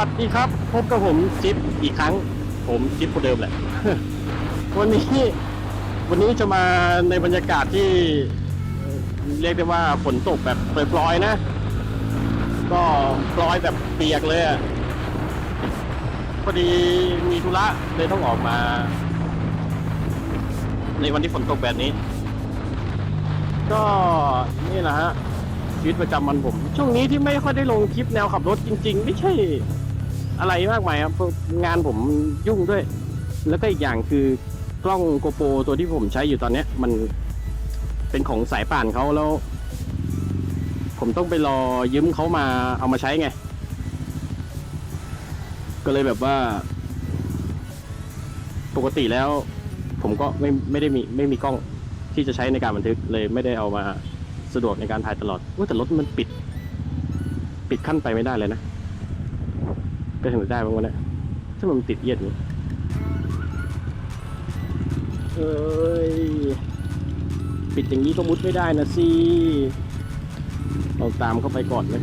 วัสดีครับ พบกับผมจิ๊บอีกครั้ง ผมจิ๊บคนเดิมแหละ วันนี้วันนี้จะมาในบรรยากาศที่เอ่อเรียกได้ว่าฝนตกแบบปล่อยๆนะ ก็ปล่อยแบบเปียกเลยอะพอดีมีธุระเลยต้องออกมา ในวันที่ฝนตกแบบนี้ ก็นี่แหละฮะ ชีวิตประจำวันผม ช่วงนี้ที่ไม่ค่อยได้ลงคลิปแนวขับรถจริง ๆ ไม่ใช่ อะไรมากมายครับเพราะงานผมยุ่งด้วย แล้วก็อีกอย่างคือกล้องโกโปรตัวที่ผมใช้อยู่ตอนเนี้ย มันเป็นของสายป่านเขาแล้ว ผมต้องไปรอยืมเขามาเอามาใช้ไง ก็เลยแบบว่า ปกติแล้ว ผมก็ไม่ไม่ได้มีไม่มีกล้องที่จะใช้ในการบันทึกเลยไม่ได้เอามาสะดวกในการถ่ายตลอดว่าแต่รถมันปิด ปิดขั้นไปไม่ได้เลยนะ ไปถึงได้บ้างวะเนี่ยถ้ามันติดเอียดนี้เอ้ย ปิดอย่างนี้ก็มุดไม่ได้นะสิ เราตามเข้าไปก่อนเลย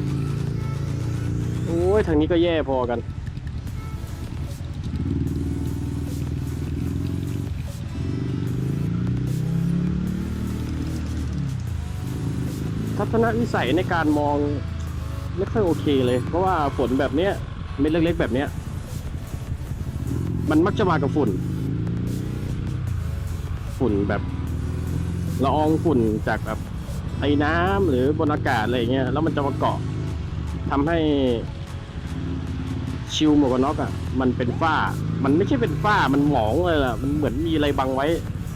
โอ้ย ทางนี้ก็แย่พอกันทัศนวิสัยในการมองไม่ค่อยโอเคเลย เพราะว่าฝนแบบเนี้ย เม็ดเล็กๆแบบเนี้ย มันมักจะมากับฝุ่น ฝุ่นแบบละอองฝุ่นจากแบบไอ้น้ำหรือบนอากาศอะไรเงี้ยแล้วมันจะมาเกาะทำให้ชิวหมวกกันน็อกอะมันเป็นฝ้า มันไม่ใช่เป็นฝ้ามันหมองเลยล่ะ มันเหมือนมีอะไรบังไว้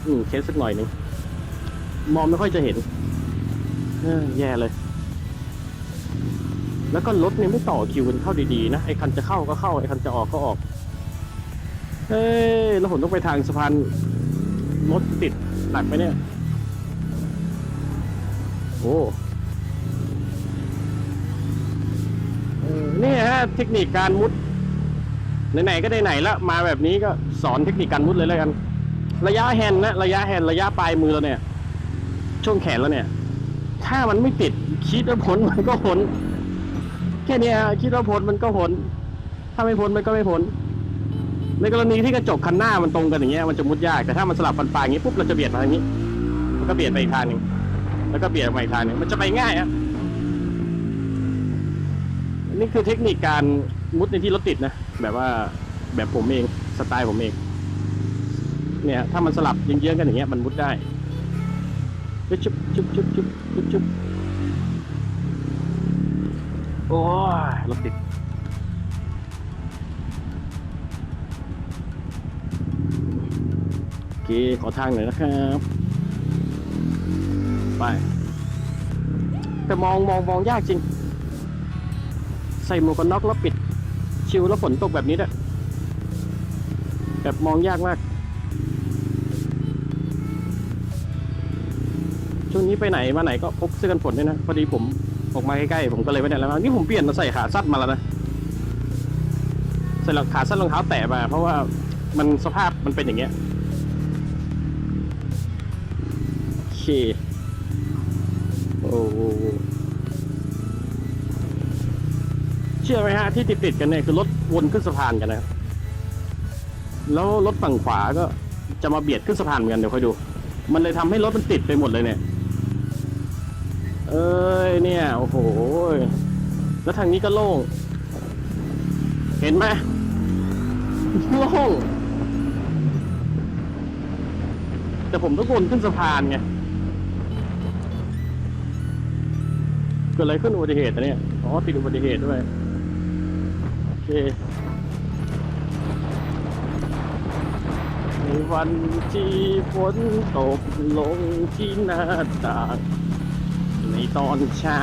อืมเคสสักหน่อยหนึงมองไม่ค่อยจะเห็นแย่เลย แล้วก็รถเนี่ยไม่ต่อคิวกันเข้าดีๆนะไอ้คันจะเข้าก็เข้าไอ้คันจะออกก็ออกเฮ้ยแล้วผมต้องไปทางสะพานรถติดหนักไหมเนี่ย โอ้นี่ฮะเทคนิคการมุดไหนๆก็ไหนๆล้วมาแบบนี้ก็สอนเทคนิคการมุดเลยแล้วกัน ระยะแฮนด์นะระยะแฮนด์ระยะปลายมือเราเนี่ย ช่วงแขนแล้วเนี่ย ถ้ามันไม่ติดคิดว่าพ้นมันก็พ้น แค่เนี้ยคิดว่าพ้นมันก็พ้นถ้าไม่พ้นมันก็ไม่พ้นในกรณีที่กระจกคันหน้ามันตรงกันอย่างเงี้ยมันจะมุดยากแต่ถ้ามันสลับฟันปลายอย่างงี้ปุ๊บเราจะเบียดมาทางนี้ มันก็เบียดไปอีกทางหนึ่งแล้วก็เบียดมาอีกทางหนึ่งมันจะไปง่ายอะนนี่คือเทคนิคการมุดในที่รถติดนะแบบว่าแบบผมเองสไตล์ผมเอง เนี่ย ถ้ามันสลับเยื้องๆกันอย่างเงี้ยมันมุดได้ชุบชุบชุบชุบชุบชุบ โอ้ยรถติดโอเคขอทางหน่อยนะครับ ไป แต่มองมองมองยากจริง ใส่หมวกกันน็อกแล้วปิด ชิวแล้วฝนตกแบบนี้ด้วยแบบมองยากมาก ช่วงนี้ไปไหนมาไหนก็พกเสื้อกันฝนด้วยนะ พอดีผม ออกมาใกล้ๆผมก็เลยไม่ได้แล้วนี่ผมเปลี่ยนมาใส่ขาสั้นมาแล้วนะใส่รองขาสั้นรองเท้าแตะมา เพราะว่ามันสภาพมันเป็นอย่างเงี้ยโอเคโอ้โหเชื่อไหมฮะที่ติดๆกันเนี่ยคือรถวนขึ้นสะพานกันนะแล้วรถฝั่งขวาก็จะมาเบียดขึ้นสะพานเหมือนกันเดี๋ยวค่อยดู มันเลยทำให้รถมันติดไปหมดเลยเนี่ย เอ้ยเนี่ยโอ้โหแล้วทางนี้ก็โล่ง เห็นไหมโล่ง แต่ผมต้องวนขึ้นสะพานไง เกิดอะไรขึ้นอุบัติเหตุนะเนี่ย อ๋อ ติดอุบัติเหตุด้วย โอเคในวันที่ฝนตกลงที่หน้าต่าง ในตอนเช้า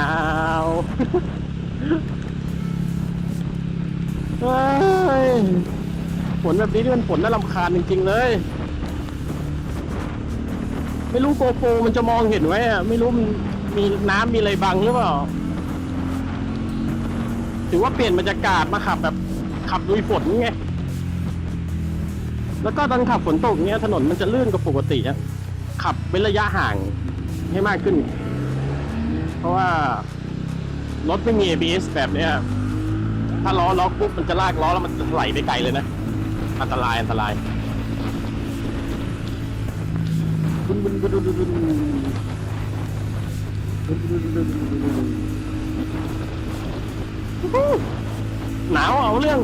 ฝนแบบนี้นี่มันฝนน่ารำคาญจริง ๆ เลย ไม่รู้โกโปรมันจะมองเห็นไว้อะไม่รู้มันมีน้ำมีอะไรบังหรือเปล่าถือว่าเปลี่ยนบรรยากาศมาขับแบบขับลุยฝนไง แล้วก็ตอนขับฝนตกเนี้ยถนนมันจะลื่นกว่าปกติอะขับเป็นระยะห่างให้มากขึ้น เพราะว่ารถไม่มี ABS แบบเนี้ย ถ้าล้อล็อกปุ๊บมันจะลากล้อแล้วมันจะไหลไปไกลเลยนะ อันตรายอันตรายบุนบุนบุนบุนบุนหนาวเอาเรื่อง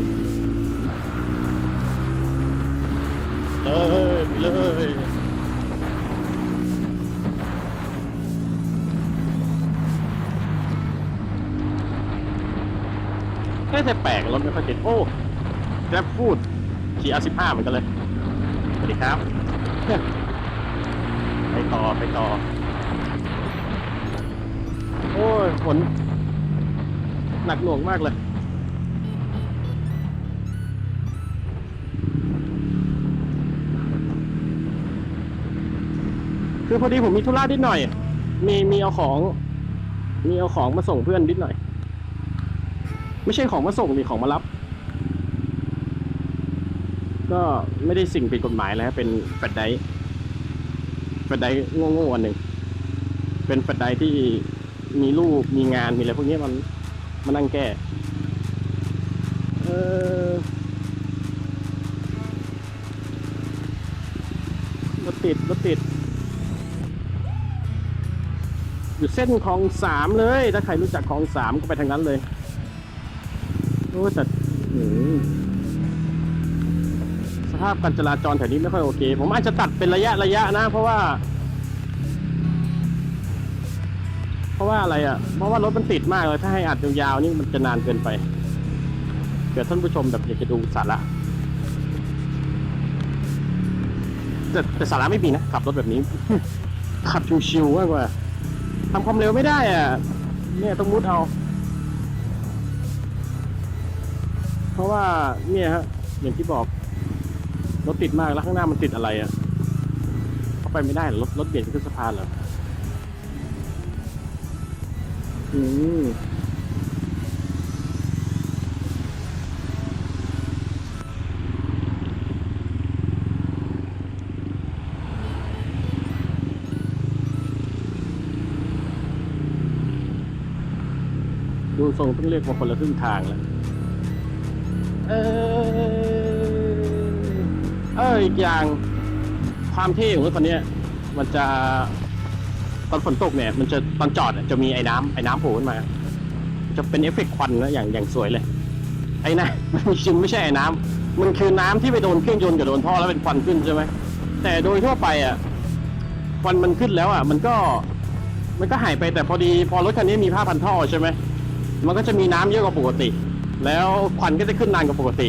เลยเลย เอ๊ะแต่แปลกรถไม่ค่อยติดโอ้แกรบฟูดขี่อาสิบห้าเหมือนกันเลยสวัสดีครับ ไปต่อไปต่อ โอ้ยฝนหนักหน่วงมากเลยคือพอดีผมมีธุระนิดหน่อย มีมีเอาของ มีเอาของมาส่งเพื่อนนิดหน่อย ไม่ใช่ของมาส่งนี่ของมารับ ก็ไม่ได้สิ่งผิดกฎหมายแล้วเป็นแฟลชไดฟแฟลชไดรฟ์โง่ๆอันหนึ่งเป็นแฟลชไดที่มีรูปมีงานมีอะไรพวกนี้มันมานั่งแก้เออรถติดรถติด อยู่เส้นคลองสามเลย ถ้าใครรู้จักคลองสามก็ไปทางนั้นเลย โอ้แต่หืมสภาพการจราจรแถวนี้ไม่ค่อยโอเค ผมอาจจะตัดเป็นระยะระยะนะ เพราะว่า เพราะว่าอะไรอะ เพราะว่ารถมันติดมากเลย ถ้าให้อัดยาวๆนี่มันจะนานเกินไปเกิดท่านผู้ชมแบบอยากจะดูสาระแต่แต่สาระไม่มีนะ ขับรถแบบนี้ ขับชิวๆมากกว่าทำความเร็วไม่ได้อะ เนี่ยต้องมุดเอา เพราะว่าเนี่ยฮะอย่างที่บอกรถติดมากแล้วข้างหน้ามันติดอะไรอะเข้าไปไม่ได้หรอรถรถเบียดขึ้นสะพานเหรออืมดูทรงต้องเรียกว่าคนละครึ่งทางแล้ว ออีกอย่างความเท่ของรถคันนี้มันจะตอนฝนตกเนี่ย มันจะตอนจอดจะมีไอ้น้ำไอ้น้ำโผล่ขึ้นมา จะเป็นเอฟเฟกต์ควันนะอย่างอย่างสวยเลย ไอ้นะมันจริงไม่ใช่ไอ้น้ำมันคือน้ำที่ไปโดนเครื่องยนต์กับโดนท่อแล้วเป็นควันขึ้นใช่ไหมแต่โดยทั่วไปอะควันมันขึ้นแล้วอะ มันก็มันก็หายไปแต่พอดีพอรถคันนี้มีผ้าพันท่อใช่ไหมมันก็จะมีน้ำเยอะกว่าปกติ แล้วควันก็จะขึ้นนานกว่าปกติ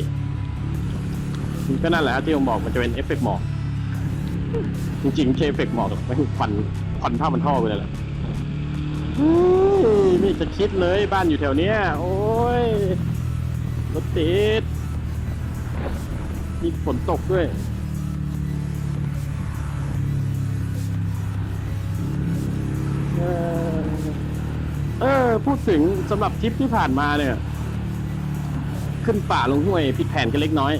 ก็นั่นแหละที่ผมบอกมันจะเป็นเอฟเฟกต์หมอก จริงๆไม่ใช่เอฟเฟกต์หมอกมันควันควันผ้าพันท่อไปเลยแหละเฮ้ยไม่จะคิดเลยบ้านอยู่แถวเนี้ย โอ้ยรถติดมีฝนตกด้วย เออเออ พูดถึงสำหรับทริปที่ผ่านมาเนี่ย ขึ้นป่าลงห้วยผิดแผนกันเล็กน้อย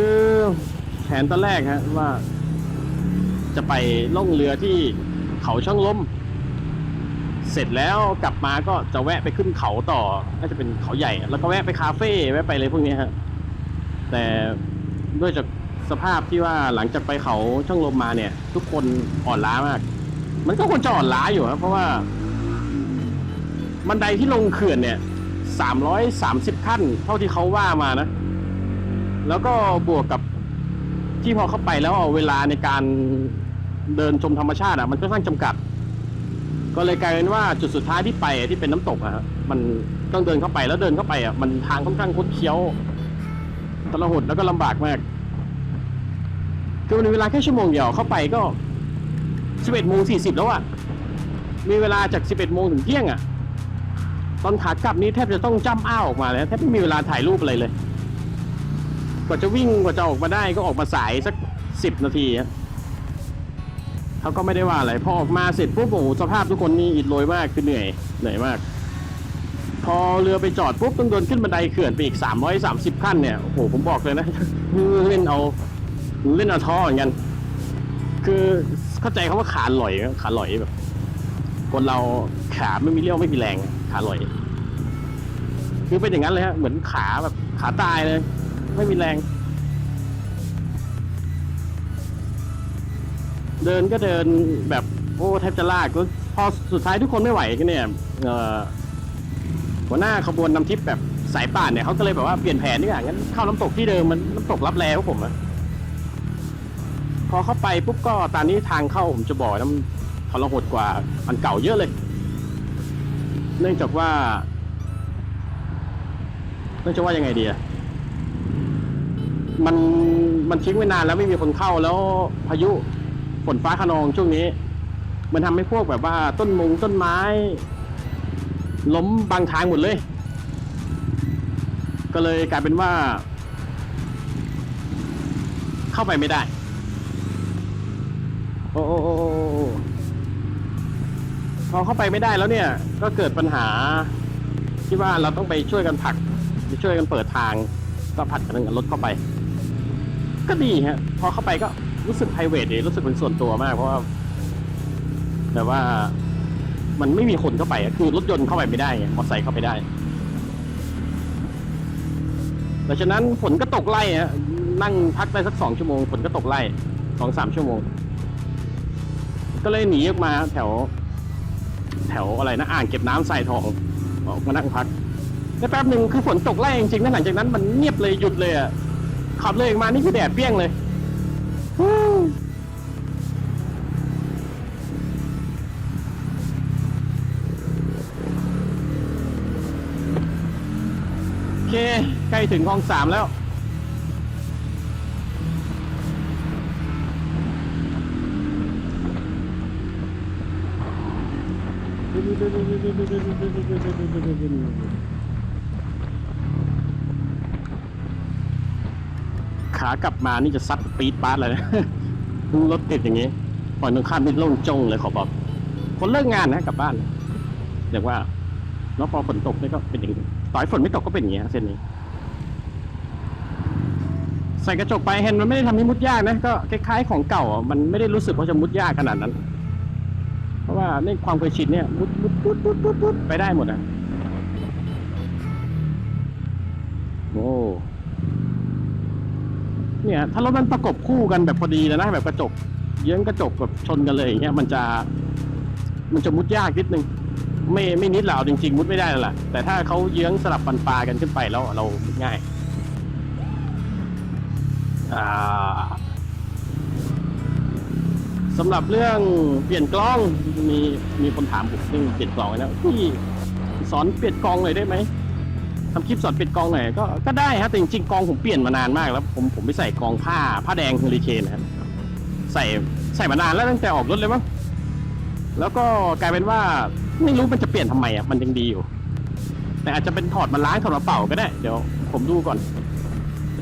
คือแผนตอนแรกฮะว่า จะไปล่องเรือที่เขาช่องลม เสร็จแล้วกลับมาก็จะแวะไปขึ้นเขาต่อน่าจะเป็นเขาใหญ่ แล้วก็แวะไปคาเฟ่แวะไปอะไรพวกนี้ฮะแต่ด้วยจากสภาพที่ว่าหลังจากไปเขาช่องลมมาเนี่ย ทุกคนอ่อนล้ามาก มันก็ควรจะอ่อนล้าอยู่ครับเพราะว่า บันไดที่ลงเขื่อนเนี่ยสามร้อยสามสิบขั้น เท่าที่เขาว่ามานะ แล้วก็บวกกับที่พอเข้าไปแล้วเวลาในการเดินชมธรรมชาติอะมันค่อนข้างจำกัด ก็เลยกลายเป็นว่าจุดสุดท้ายที่ไปอะที่เป็นน้ำตกอะฮะมันต้องเดินเข้าไปแล้วเดินเข้าไปอะมันทางค่อนข้างคดเคี้ยวตละหดแล้วก็ลำบากมากคือมันมีเวลาแค่ชั่วโมงเดียวเข้าไปก็สิบเอ็ดโมงสี่สิบแล้วอะ มีเวลาจากสิบเอ็ดโมงถึงเที่ยงอะ ตอนขากลับนี้แทบจะต้องจ้ำอ้าวออกมาเลยแทบไม่มีเวลาถ่ายรูปอะไรเลย กว่าจะวิ่งกว่าจะออกมาได้ก็ออกมาสายสักสิบนาทีเขาก็ไม่ได้ว่าอะไรพอออกมาเสร็จปุ๊บโอ้โหสภาพทุกคนนี่อิดโรยมากคือเหนื่อยเหนื่อยมาก พอเรือไปจอดปุ๊บต้องเดินขึ้นบันไดเขื่อนไปอีกสามร้อยสามสิบขั้นเนี่ยโอ้โหผมบอกเลยนะเล่นเอาเล่นเอาท้อเหมือนกัน คือเข้าใจคำว่าขาลอยขาลอยแบบ คนเราขาไม่มีเรี่ยวไม่มีแรงขาลอย คือเป็นอย่างนั้นเลยฮะเหมือนขาแบบขาตายเลย ไม่มีแรง เดินก็เดินแบบโอ้แทบจะลากแล้วพอสุดท้ายทุกคนไม่ไหวกันเนี่ยเออหัวหน้าขบวนนำทิพย์แบบสายป่านเนี่ยเขาก็เลยแบบว่าเปลี่ยนแผนดีกว่างงั้นเข้าน้ำตกที่เดิมมันน้ำตกรับแรงของผมอะพอเข้าไปปุ๊บก็ตอนนี้ทางเข้าผมจะบอกนะมันทรหดกว่าอันเก่าเยอะเลย เนื่องจากว่า เนื่องจากว่ายังไงดีอะ มันมันทิ้งไว้นานแล้วไม่มีคนเข้าแล้วพายุฝนฟ้าขนองช่วงนี้ มันทำให้พวกแบบว่า ต้นมงต้นไม้ ล้มบางทางหมดเลย ก็เลยกลายเป็นว่า เข้าไปไม่ได้ โอ้โอโอพอเข้าไปไม่ได้แล้วเนี่ย ก็เกิดปัญหาที่ว่าเราต้องไปช่วยกันผลักไปช่วยกันเปิดทางก็ผลัดกันรถเข้าไป ก็ดีฮะ พอเข้าไปก็รู้สึกไพรเวทดีรู้สึกเป็นส่วนตัวมาก เพราะว่าแต่ว่ามันไม่มีคนเข้าไปอะคือรถยนต์เข้าไปไม่ได้ไงมอเตอร์ไซค์เข้าไปได้ดังนั้นฝนก็ตกไล่ฮะนั่งพักได้สักสองชั่วโมงฝนก็ตกไล่สองสามชั่วโมง ก็เลยหนีออกมาแถว แถวอะไรนะอ่างเก็บน้ำใส่ทองออกมานั่งพักได้แป๊บหนึ่งคือฝนตกไล่จริงๆนะหลังจากนั้นมันเงียบเลยหยุดเลยอะ ขับเลยมานี่คือแดดเปี้ยงเลยโอเค ใกล้ถึงคลองสามแล้ว ขากลับมานี่จะซัดปี๊ดปาร์ดเลยนะรถติดอย่างนี้ปล่อยตรงข้ามนี่โล่งจงเลยขอบอก คนเลิกงานนะกลับบ้านเรียกว่า แล้วพอฝนตกนี่ก็เป็นอย่างนี้ต่อยฝนไม่ตกก็เป็นอย่างนี้เส้นนี้ ใส่กระจกไปเห็นมันไม่ได้ทำให้มุดยากนะก็คล้ายๆของเก่ามันไม่ได้รู้สึกว่าจะมุดยากขนาดนั้น เพราะว่าในความเคยชินเนี่ยมุดมุดมุดมุดมุดมุดไปได้หมดอะโอ้ เนี่ยถ้ารถมันประกบคู่กันแบบพอดีเลยนะแบบกระจก เยื้องกระจกแบบชนกันเลยอย่างเงี้ยมันจะ มันจะมุดยากนิดนึงไม่ไม่นิดเหรอกเอาจริง ๆ มุดไม่ได้แล้วล่ะ แต่ถ้าเขาเยื้องสลับปันปลากันขึ้นไปแล้วเรามุดง่ายสำหรับเรื่องเปลี่ยนกล้องมีมีคนถามผมเรื่องเปลี่ยนกล้องไว้แล้วพี่สอนเปลี่ยนกล้องหน่อยได้ไหม ทำคลิปสอนเปลี่ยนกองหน่อยก็ก็ได้ฮะแต่จริงๆกองผมเปลี่ยนมานานมากแล้ว ผมผมไปใส่กองผ้าผ้าแดงเฮอริเคนนะครับใส่ใส่มานานแล้วตั้งแต่ออกรถเลยมั้งแล้วก็กลายเป็นว่าไม่รู้มันจะเปลี่ยนทำไมอะมันยังดีอยู่ แต่อาจจะเป็นถอดมาล้างถอดมาเป่าก็ได้ เดี๋ยวผมดูก่อน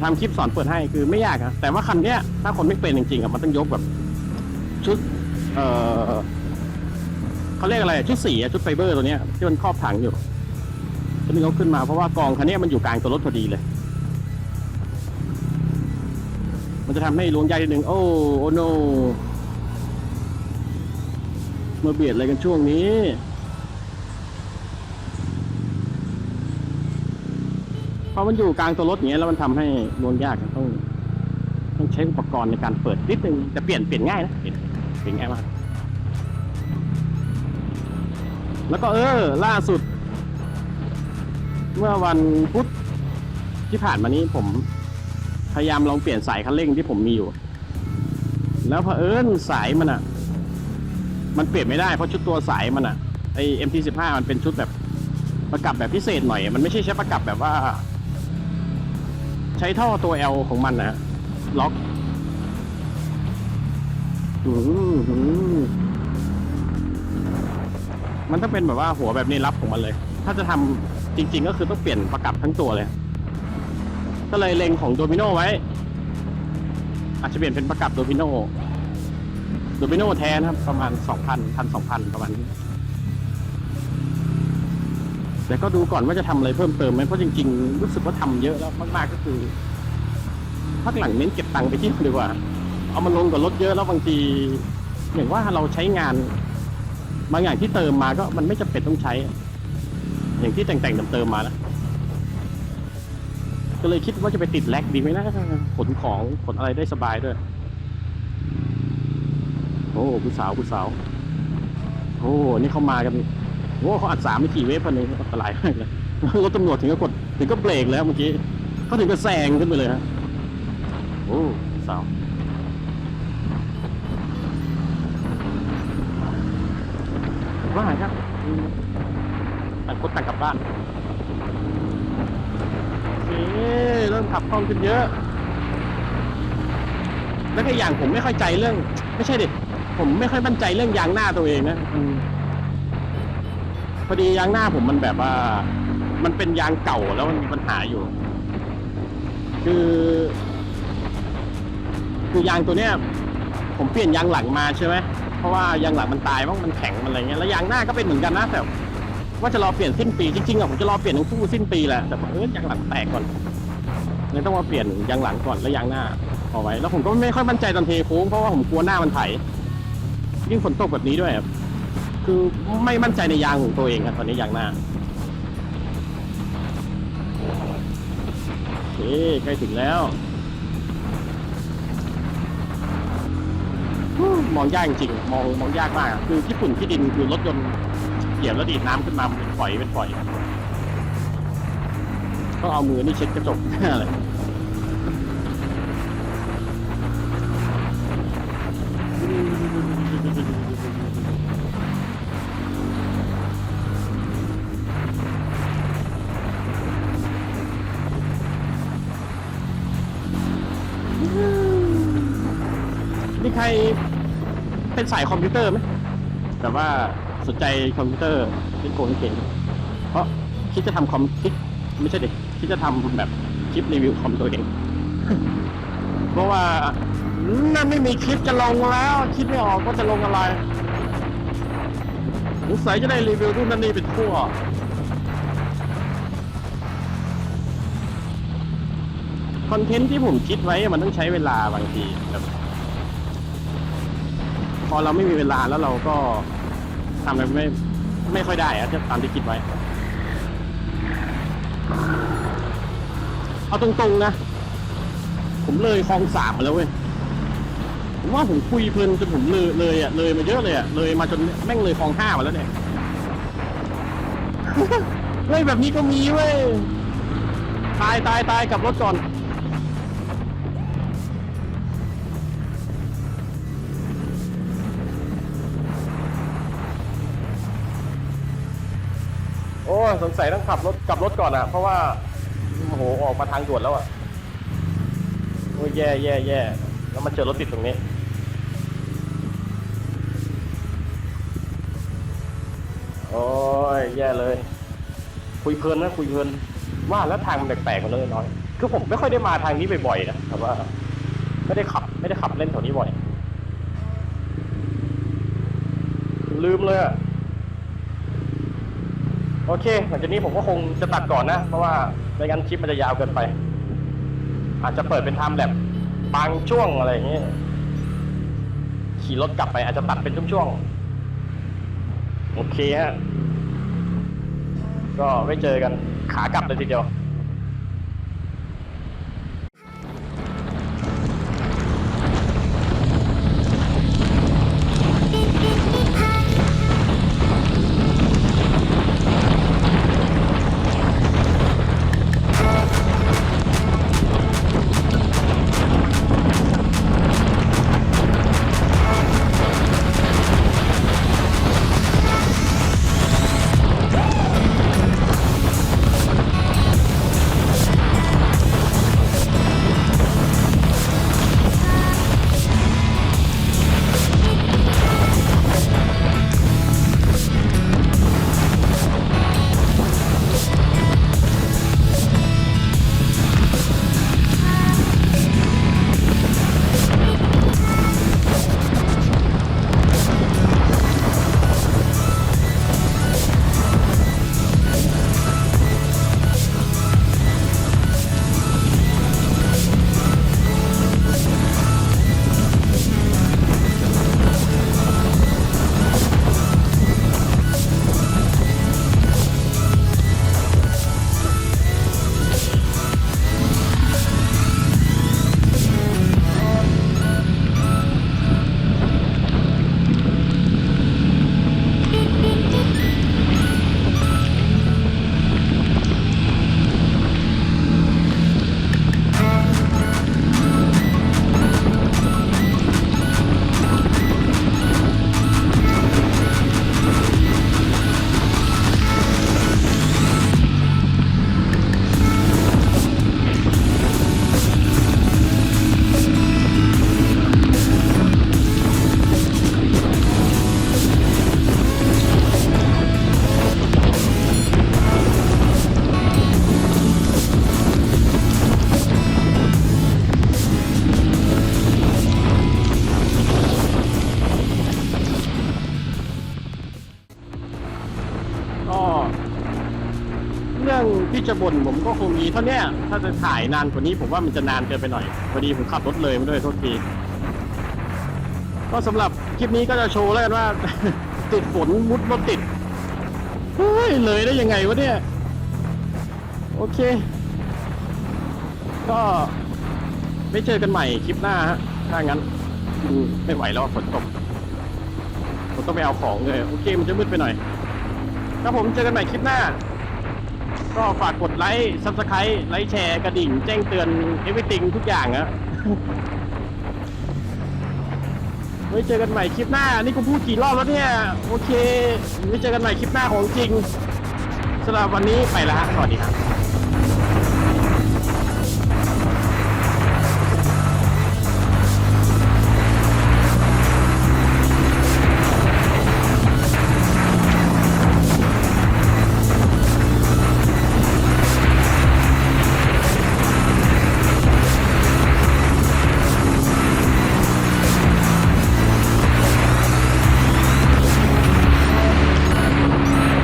ทำคลิปสอนเปิดให้คือไม่ยากครับแต่ว่าคันเนี้ย ถ้าคนไม่เป็นจริงๆครับมันต้องยกแบบ ชุด เออเขาเรียกอะไรชุดสีอะชุดไฟเบอร์ตัวเนี้ยที่มันครอบถังอยู่ ตัวนี้เขาขึ้นมาเพราะว่ากองคันนี้มันอยู่กลางตัวรถพอดีเลย มันจะทำให้ล้วงยากนิดนึงโอ้โอโนมาเบียดอะไรกันช่วงนี้พอมันอยู่กลางตัวรถอย่างเงี้ยแล้วมันทำให้ลวงยากต้องต้องใช้อุปกรณ์ในการเปิดนิดนึงแต่เปลี่ยนเปลี่ยนง่ายนะเปลี่ยนเปลี่ยนง่ายมากแล้วก็เออ ล่าสุด เมื่อวันพุธที่ผ่านมานี้ผมพยายามลองเปลี่ยนสายคันเร่งที่ผมมีอยู่ แล้วเผอิญสายมันอะ มันเปลี่ยนไม่ได้เพราะชุดตัวสายมันอะไอ MT15 มันเป็นชุดแบบประกับแบบพิเศษหน่อย มันไม่ใช่ใช้ประกับแบบว่า ใช้ท่อตัว L ของมันนะล็อกมันต้องเป็นแบบว่าหัวแบบนี้รับของมันเลย ถ้าจะทำ จริง ๆ ก็คือต้องเปลี่ยนประกับทั้งตัวเลย ก็เลยเล็งของโดมิโนไว้ อาจจะเปลี่ยนเป็นประกับโดมิโนโดมิโนแทนะครับ ประมาณสองพันพันสองพันประมาณนี้แต่ก็ดูก่อนว่าจะทำอะไรเพิ่มเติมไหมเพราะจริง ๆ รู้สึกว่าทำเยอะแล้วมากๆก็คือพักหลังเน้นเก็บตังค์ไปที่ดีกว่า เอามาลงกับรถเยอะแล้วบางทีอย่างว่าเราใช้งานบางอย่างที่เติมมาก็มันไม่จำเป็นต้องใช้ อย่างที่แต่งๆเติมๆมานะ ก็เลยคิดว่าจะไปติดแลกดีไหมนะขนของขนอะไรได้สบายด้วย โอ้ผู้สาวผู้สาว โอ้นี่เขามากันโอ้เขาอัดสามไม่กี่เวฟพันนึงอันตรายมากเลยรถตำรวจถึงก็กดถึงก็เบรกแล้วเมื่อกี้เขาถึงก็แซงขึ้นไปเลยฮะโอ้สาวว่าไงครับ อืมต่างคนต่างกลับบ้านโอเคเริ่มขับคล่องขึ้นเยอะ แล้วก็อย่างผมไม่ค่อยใจเรื่อง ไม่ใช่ดิผมไม่ค่อยมั่นใจเรื่องยางหน้าตัวเองนะอพอดียางหน้าผมมันแบบว่า มันเป็นยางเก่าแล้วมันมีปัญหาอยู่ คือ คือยางตัวเนี้ย ผมเปลี่ยนยางหลังมาใช่ไหมเพราะว่ายางหลังมันตายบ้างมันแข็งมันอะไรเงี้ยแล้วยางหน้าก็เป็นเหมือนกันนะแต่ ว่าจะรอเปลี่ยนสิ้นปีจริงๆอะผมจะรอเปลี่ยนทั้งคู่สิ้นปีแหละแต่เออยางหลังแตกก่อนเลยต้องมาเปลี่ยนยางหลังก่อนแล้วยางหน้าเอาไว้ แล้วผมก็ไม่ค่อยมั่นใจตอนเทโค้งเพราะว่าผมกลัวหน้ามันไถยิ่งฝนตกแบบนี้ด้วยคือไม่มั่นใจในยางของตัวเองครับตอนนี้ยางหน้าโอเคใกล้ถึงแล้วมองยากจริงๆมองมองยากมาก คือญี่ปุ่นที่ดินคือรถยนต์ เหยียบแล้วดีดน้ำขึ้นมาเป็นฝอยเป็นฝอยต้องเอามือนี่เช็ดกระจกอะไรมีใครเป็นสายคอมพิวเตอร์ไหมแต่ว่า สนใจคอมพิวเตอร์เล่นโกงเก่งเพราะคิดจะทำคอมคิดไม่ใช่เด็กคิดจะทำแบบคลิปรีวิวคอมตัวเอง เพราะว่านั่นไม่มีคลิปจะลงแล้ว คิดไม่ออกว่าจะลงอะไรสงสัยจะได้รีวิวรุ่นนั้นนี่เป็นทั่วคอนเทนต์ที่ผมคิดไว้มันต้องใช้เวลาบางทีแบบพอเราไม่มีเวลาแล้วเราก็ ทำอะไรไม่ไม่ค่อยได้อะจะตามที่คิดไว้ เอาตรงๆนะ ผมเลยคลองสามมาแล้วเว้ย ผมว่าผมคุยเพลินจนผมเลยเลยอะเลยมาเยอะเลยอะเลยมาจนแม่งเลยคลองห้ามาแล้วเนี่ยเฮ้ยแบบนี้ก็มีเว้ย ตายตายตายกับรถก่อน สงสัยต้องขับรถกลับรถก่อนอะ เพราะว่าโอ้โหออกมาทางด่วนแล้วอะโอ้ยแย่แย่แย่แล้วมาเจอรถติดตรงนี้ โอ้ยแย่เลย คุยเพลินนะคุยเพลินว่าแล้วทางมันแปลกๆกันเลยน้อย คือผมไม่ค่อยได้มาทางนี้บ่อยๆนะแต่ว่า ไม่ได้ขับ ไม่ได้ขับเล่นแถวนี้บ่อย ลืมเลยอะ โอเค หลังจากนี้ผมก็คงจะตัดก่อนนะ เพราะว่าไม่งั้นคลิปมันจะยาวเกินไป อาจจะเปิดเป็นไทม์แลบบางช่วงอะไรอย่างเงี้ยขี่รถกลับไปอาจจะตัดเป็นช่วงๆโอเคฮะก็ไว้เจอกันขากลับเลยทีเดียว บ่นผมก็คงมีเท่าเนี้ยถ้าจะถ่ายนานกว่านี้ผมว่ามันจะนานเกินไปหน่อยพอดีผมขับรถเลยมาด้วยโทษทีก็สำหรับคลิปนี้ก็จะโชว์แล้วกันว่า ติดฝนมุดรถติดเฮ้ยเลยได้ยังไงวะเนี่ย โอเค ก็ไม่เจอกันใหม่คลิปหน้าฮะถ้างั้นไม่ไหวแล้วฝนตกผมต้องไปเอาของเลย โอเคมันจะมืดไปหน่อยครับผมเจอกันใหม่คลิปหน้า ก็ฝากกดไลค์ซับสไครต์ไลค์แชร์กระดิ่ง แจ้งเตือนเอฟวิติงทุกอย่างอะไว้เจอกันใหม่คลิปหน้า นี่กูพูดกี่รอบแล้วเนี่ย โอเคไว้เจอกันใหม่คลิปหน้าของจริงสำหรับวันนี้ไปแล้วฮะสวัสดีครับ